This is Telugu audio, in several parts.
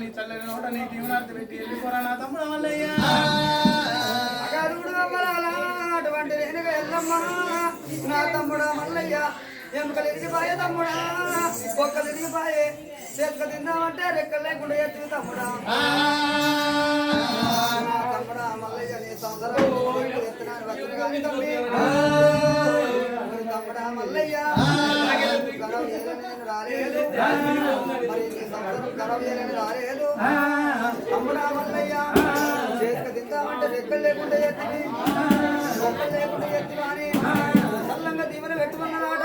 నీ చల్లని నోట నీ దీవనార్థి పెట్టి వెళ్ళిపోరా నా తమ్ముడు మల్లయ్యా? అటువంటి నేనుగా వెళ్ళమ్మా. నా తమ్ముడు మల్లయ్యా ఎముకలు ఎదిగిపోయే తమ్ముడా. ఒక్కలు ఎదిగిపోయే చేతులు తిన్నామంటే రెక్కలు లేకుండా ఎత్తుకు తమ్ముడా. నా తమ్ముడా మల్లయ్య నీ సంవత్సరం ఎత్తున్నాను తమ్ముడా మల్లయ్యా ఏలనని రాలేదు మరి ఈ సంసారం ఖరాబ్ చేయలేని రాలేదు అమ్ముడా మల్లయ్య చేతిక తిందామంటే రెక్కలు లేకుండా ఎత్తి రెక్కలు లేకుండా ఎత్తి కానీ సల్లంగా దీవెన పెట్టుకున్నదాట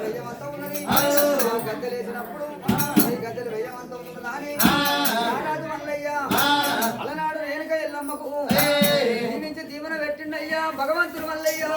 గద్దెలు వేయమంతా ఉన్నది గద్దెలు వేసినప్పుడు ఈ గద్దెలు వేయమంతా ఉన్నది నాని నారాజు మల్లయ్య అలనాడు నేనుక ఎల్లమ్మకు దీవించి దీవెన పెట్టిండయ్యా భగవంతుడు మల్లయ్యా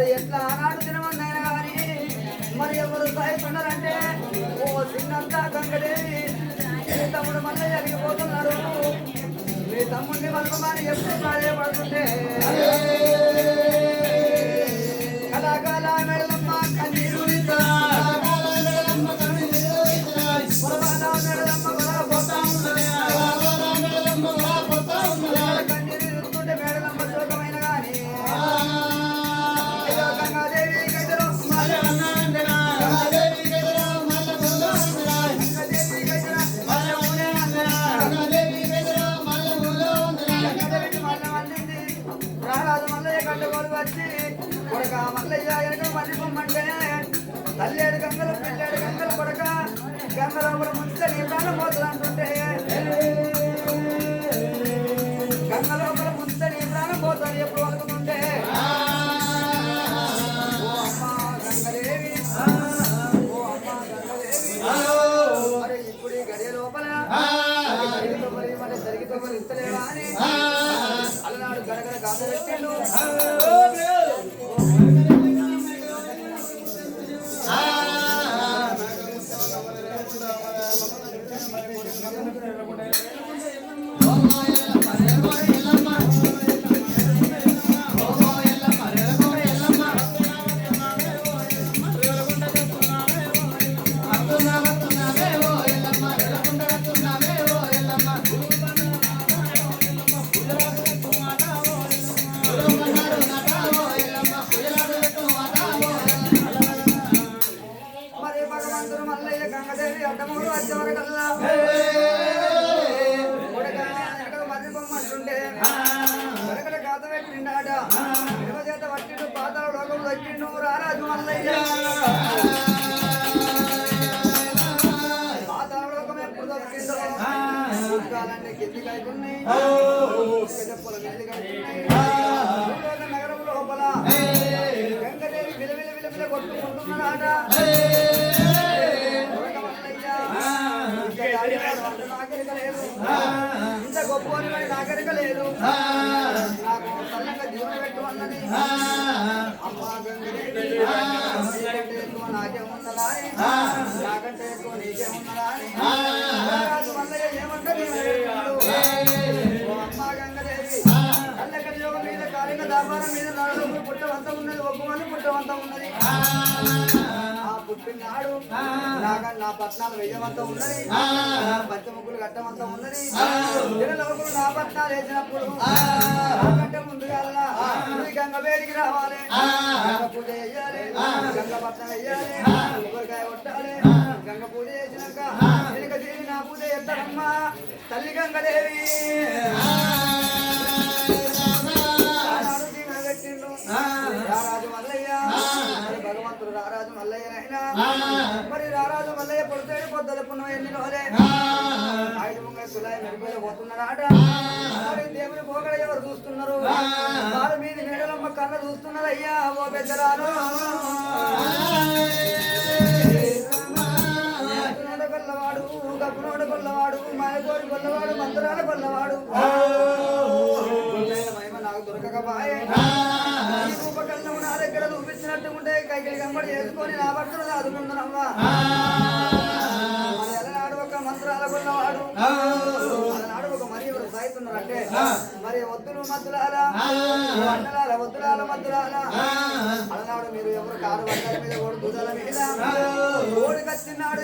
మరి ఎట్లా ఆనాడు తినమన్నాయినా కానీ మరి ఎవరు సాయపడ్డారంటే ఓ చిన్నంతా గంగదేవి. మీ తమ్ముడు మళ్ళీ అడిగిపోతున్నారు మీ తమ్ముడిని మలుపమని ఎప్పుడు సాయపడుతుంటే కళాకాల మేడం అలనాడు గరగర గాజు అవుతున్నాయి చెప్పుల గంగదేవి విలవిల విలవిల కొట్టుకుంటున్నాడాట నాగరిక లేదు ఇంత నాగరిక లేదు నాకు జీవన పెట్టు అన్నది అమ్మా గంగదేవి నాకే ఉన్నదా నాకంటే ఎక్కువ నీకే ఉన్నదా అంతా పుట్టవంత ఉన్నది ఒక్కమని పుట్టవంత ఉన్నది. ఆ పుట్టినాడు నా పట్నాలు వెయ్యమంత ఉన్నది. నా పంచముక్కులు కట్టమంత ఉన్నది. లోకులు నా పట్నాలు వేసినప్పుడు నాకంటే ముందుగా గంగ వేడికి రావాలి. గంగ పూజ చెయ్యాలి గంగ పట్నం వేయాలి కొబ్బరికాయ కొట్టాలి. గంగ పూజ చేసినాక వెనుక తిరిగి నా పూజ చేస్తానమ్మా. తల్లి గంగదేవి. మరి రారాజు మల్లయ్య పొడితేడు పొద్దుల పుణ్యం ఎన్ని రోజులే ఐదు ముంగ కులాయి మెరుగులు పోతున్నారాట మరి దేవుని పోగడ ఎవరు చూస్తున్నారు? వారి మీద మేడలమ్మ కన్న చూస్తున్నారు అయ్యా ఓ పెద్దరాలు కొల్లవాడు గప్పునోడ కొల్లవాడు మాయకోడి కొల్లవాడు మంత్రాల కమ్మడి చేసుకొని నా భక్తులు చదువుకుంటున్నావా మరి ఎలనాడు ఒక మంత్రాల కొన్నవాడు అలనాడు ఒక మరి ఎవరు సాగుతున్నారు అంటే మరి వద్దులు మద్దులాల మండలాల వద్దులాల మద్దులాల అలనాడు మీరు ఎవరు కారు బంగాల మీద ఓడి దుదల మీద?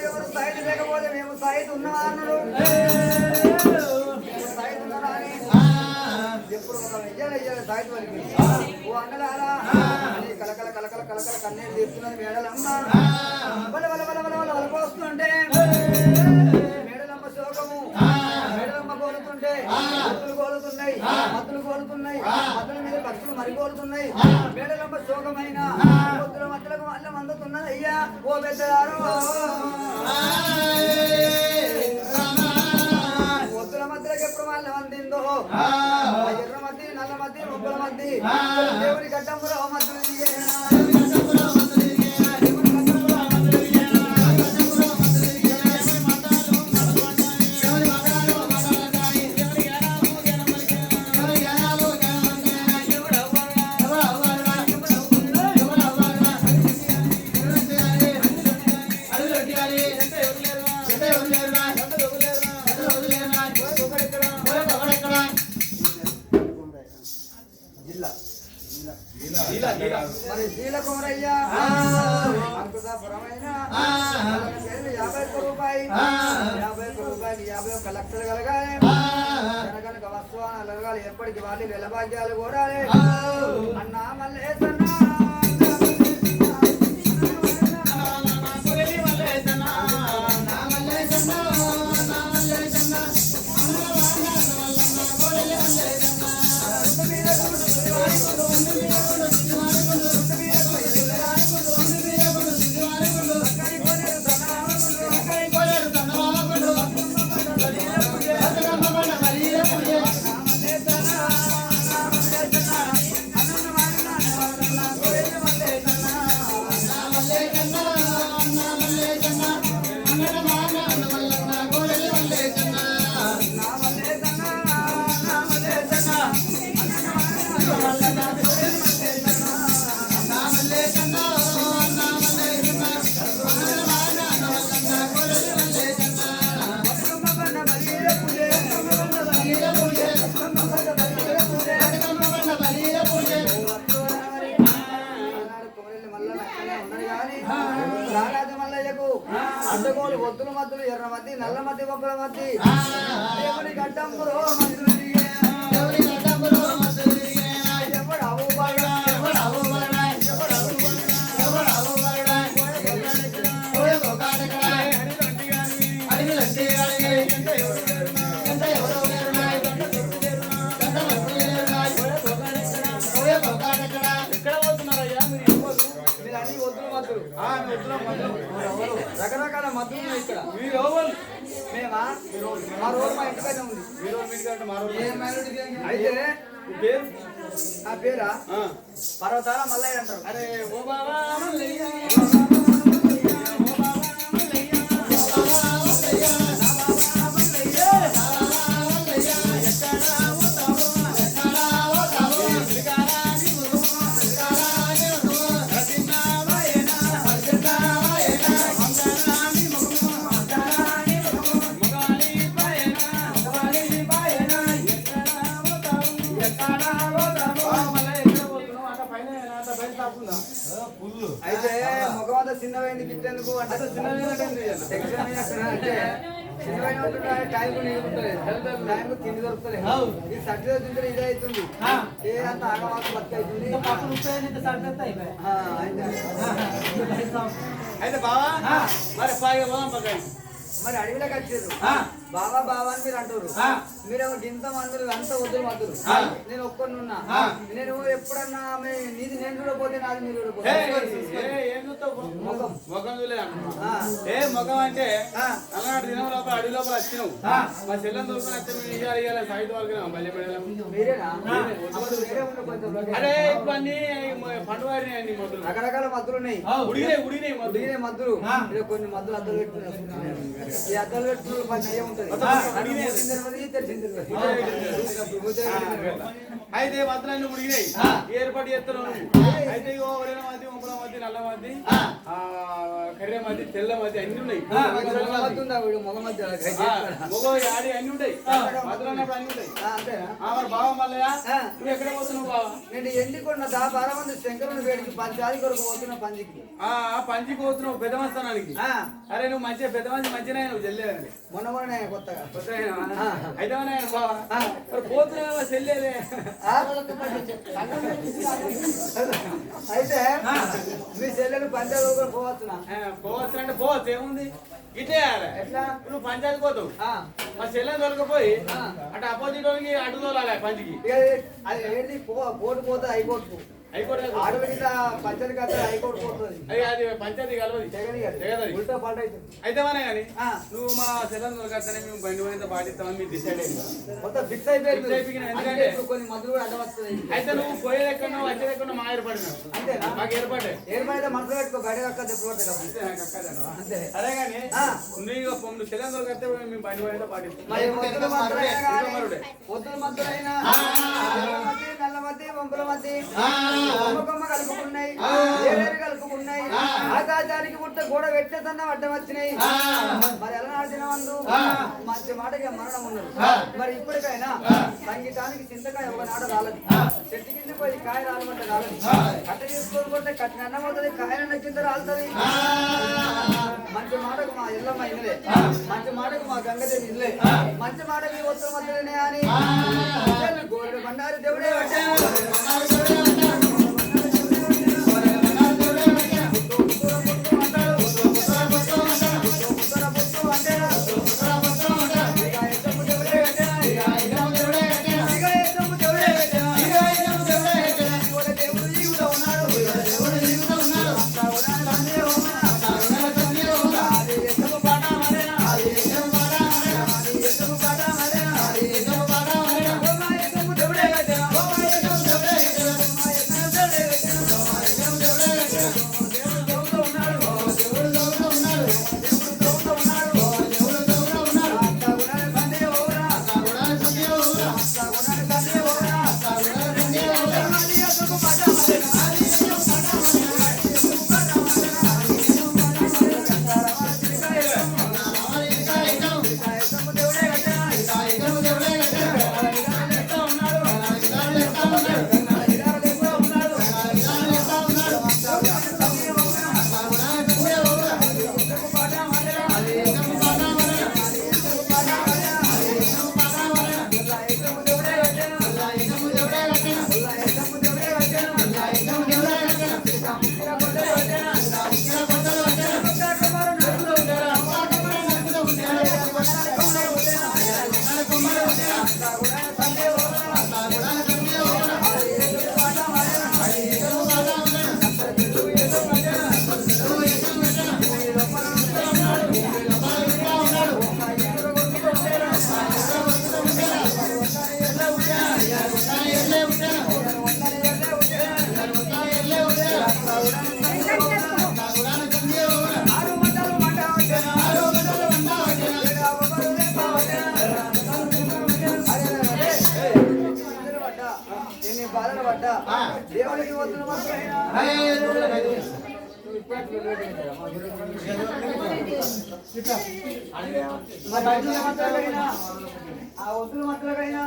ఎవరు సైడ్ లేకపోతే మేము సైడ్ ఉన్నామా అన్నాడు సైడ్ ఉన్నారా అని. ఎప్పుడు ఒక వెయ్యాలి సాయి వరకు. ఓ అన్నలారా అని కలకల కన్నీరు తీస్తున్నది మేడలమ్మ. వల వల వల వల వల వల పోస్తుంటే. మేడలమ్మ శోకము. మేడలమ్మ కోలుతుంటే. మత్తులు కోలుతున్నాయి. మత్తులు కోలుతున్నాయి. మత్తుల మీద పక్షులు మరి కోలుతున్నాయి మేడలమ్మ శోకమైన పొద్దుల మత్తులకు మళ్ళీ అందుతున్నది. అయ్యా ఓ పెద్దదారు. పొద్దుల మధ్యలోకి ఎప్పుడు మళ్ళీ అందిందో ఎర్ర మధ్య నల్ల మధ్య ముబ్బల మధ్య. దేవుని గడ్డంబులో మధ్యలో ఒక్క రూపాయి యాభై ఒక్క రూపాయలు యాభై ఒక్క లక్షలు కలగాలి. కనుక వస్తువాన కలగాలి ఎప్పటికి వాళ్ళు వెలభాగ్యాలు కూడాలి అన్నా మళ్ళీ అడ్డగోలు ఒత్తుల మధ్యలు ఎర్ర మధ్య నల్ల మధ్య బొబ్బల మధ్య. దేవుని గడ్డంబులో మధ్యలు రకరకాల ఉన్నాయి ఇక్కడ? మేమా మా రోజు మా ఇంటిపైన ఉంది. అయితే పేరు? ఆ పేరా ఆ. పర్వతాల మల్లయ్య అంటారు అరే ఓ బాబా మల్లయ్య. ఎక్కడ పోతున్నావు? అంత? అయితే చిన్నవైంది గిట్టేందుకు? అంటే టెన్షన్ అయినట్టున్నా అంటే చిన్నవైన ఉంటుందా టైం నీకుంటుంది టైం తిండి దొరుకుతుంది ఈ సర్టిఫికేట్ తింటే ఇదే అవుతుంది. ఏ అంత ఆగమాకు బతుకు అవుతుంది. ఆ, అయితే అయితే బావా మరి పైగా పోదాం పక్కకి. మరి అడవిలోకి వచ్చారు. బాబా బాబా అని మీరు అంటారు. మీరు గింత మందులు అంత వద్దులు మందులు ఆ. నేను ఒక్కనున్నా. నేను ఎప్పుడన్నా నీది నేను చూడపోతే నాది మీరు చూడపోతే? ముఖం. చూలే. ఏ ముఖం అంటే ఆ. అలనాడు దినం లోపల అడవి లోపల వచ్చినావు. మా చెల్లెని వస్తే మేము ఇయ్యాలి ఇయ్యాలి కొంచెం అరే ఇప్పుడు అన్ని పండు వారినాయి అన్ని మొదలు రకరకాల మద్దులు ఉన్నాయి. ఉడిగినాయి ఉడిగినాయి మొదలు ఉడిగిన మద్దులు. కొన్ని మద్దులు అద్దలు పెట్టుకున్నారు ఈ అద్దలు పెట్టుకున్న పని అయ్యే. అది తెలిసింది. అయితే మద్దలన్నీ ఉడిగినాయి ఏర్పాటు చేస్తున్నావు అయితే మధ్య ఒంపల మధ్య నల్ల మధ్య కర్రె మధ్య తెల్ల మధ్య అన్ని ఉన్నాయి. మొగ ఆడి అన్ని ఉంటాయి. మద్దలు అన్నప్పుడు అన్ని ఉంటాయి. మరి బావ మల్లయ్య ఆ. నువ్వు ఎక్కడ పోతున్నావు బావ? నేను ఎండికొండ దా బారా మంది శంకరుని వేడికి పంచాది కొరకు పోతున్న పందికి. ఆ పంచికి పోతున్నావు పెద్ద మస్తానానికి ఆ, అరే నువ్వు మంచిగా పెద్ద మంచి మంచిగా నువ్వు చెల్లేదండి మొన్న మొన్న నేను కొత్తగా కొత్తగా అయితే ఆయన బావ. మరి పోతున్నావా? అయితే మీ చెల్లెలు పోవచ్చునా పోవచ్చు అంటే పోవచ్చు. ఏముంది? ఇటే ఎట్లా? నువ్వు పంచాయతీ పోతావు. మా చెల్లెని దొరకపోయి. అటు అపోజిట్ వాళ్ళకి అటు తోలాలి పంచికి. అది ఏది? పో కోర్టు పోతే అయిపోతుంది అది అది అయితే. మనే కానీ. నువ్వు మా చెల్లెని దొరకత్తనే మేము బండి పోయినంత పాటిస్తామని మీరు డిసైడ్ అయింది అయితే నువ్వు పోయేది ఎక్కడో వచ్చేది ఎక్కడో మా ఏర్పడిన మాకు ఏర్పడే ఏమైతే మనసు పెట్టుకో పడతాయి కాబట్టి అంతే సరే కానీ. నువ్వు నువ్వు చెల్లెని దొరకతే మేము బండి పోయినంత పాటిస్తాం. ఒత్తుల మధ్యలైనా నల్ల మధ్య వంపుల మధ్య కొమ్మ కలుపుకున్నాయి ఏలేరు కలుపుకున్నాయి. ఆకాశానికి పుట్ట గోడ పెట్టేసన్న అడ్డం వచ్చినాయి. మరి ఎలా నాటిన వందు మంచి మాటగా మరణం ఉన్నది. మరి ఇప్పటికైనా సంగీతానికి చింతకాయ ఒక నాట రాలదు. చెట్టు కింద పోయి కాయ రాలమంటే రాలదు. కట్ట తీసుకోకపోతే కట్టిన అన్నం అవుతుంది కాయన కింద రాలుతుంది. మంచి మాటకు మా ఇల్లమ్మ ఇల్లే. మంచి మాటకు మా గంగదేవి ఇల్లే. మంచి మాటకి వస్తున్న మధ్యలోనే అని. గోల్డ్ బండారు దేవుడే దేవుడే ఆ. వద్దుల మంత్రులకైనా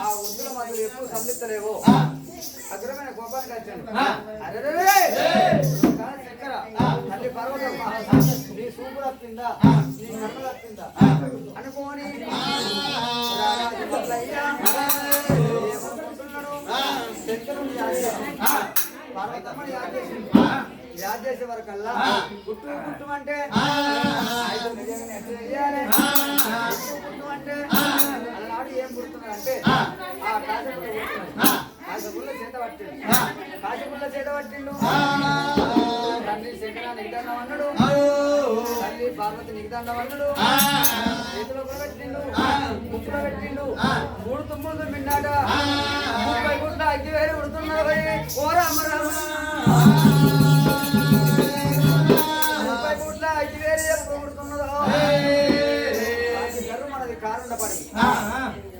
ఆ వద్దుల ఎప్పుడు సంధిస్తలేవో. అగ్రమైన కోపానికి వచ్చాను! కాదు చక్కెర, తల్లి పర్వతమ్మ, నీ సూపు తప్పిందా నీ తప్పిందా అనుకోని యాద్ చేసి, వరకల్లా గుట్టు ఎట్లా చేయాలి? గుట్టు గుట్టుమంటే అలనాడు ఏం గుర్తున్నాడంటే ఆ. కాశపుల్ల చేత పట్టిండు కాశపుల్ల చేత పట్టిండు తండ్రి శంకరా నిగ్దండం అన్నాడు. తల్లి పార్వతి నిగ్దండం అన్నాడు. చేతిలో పెట్టిండు ముక్కులో పెట్టిండు. మూడు తుమ్ములు ముప్పై గుట్ల అగ్గి వేరు ఉడుతున్నారు ఓ రామ రామ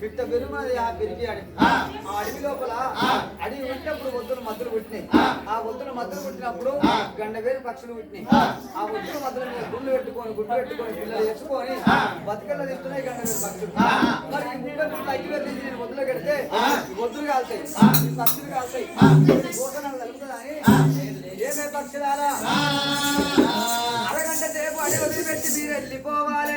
బిడ్డ బెరుమది ఆ పెరిగి అడవి ఆ. అడవి లోపల అడవి పుట్టినప్పుడు ఒత్తులు మద్దులు పుట్టినాయి. ఆ. ఒత్తులు మద్దులు పుట్టినప్పుడు గండ వేరు పక్షులు పుట్టినాయి. ఆ. ఒత్తుల మధ్యలో మీద గుండు పెట్టుకొని గుడ్డు పెట్టుకొని పిల్లలు తెచ్చుకొని బతుకల్లో తింటున్నాయి గండ వేరు పక్షులు. మరి ఈ ముప్పై గుంట్లు ఐదు వేలు తీసి నేను పెడితే ఈ ఒత్తులు కాలుతాయి. ఈ పక్షులు కాలుతాయి. నాకు తలుపుతుందా అని ఏమే పక్షులారా? అరగంట సేపు అడవి వదిలిపెట్టి మీరు వెళ్ళిపోవాలి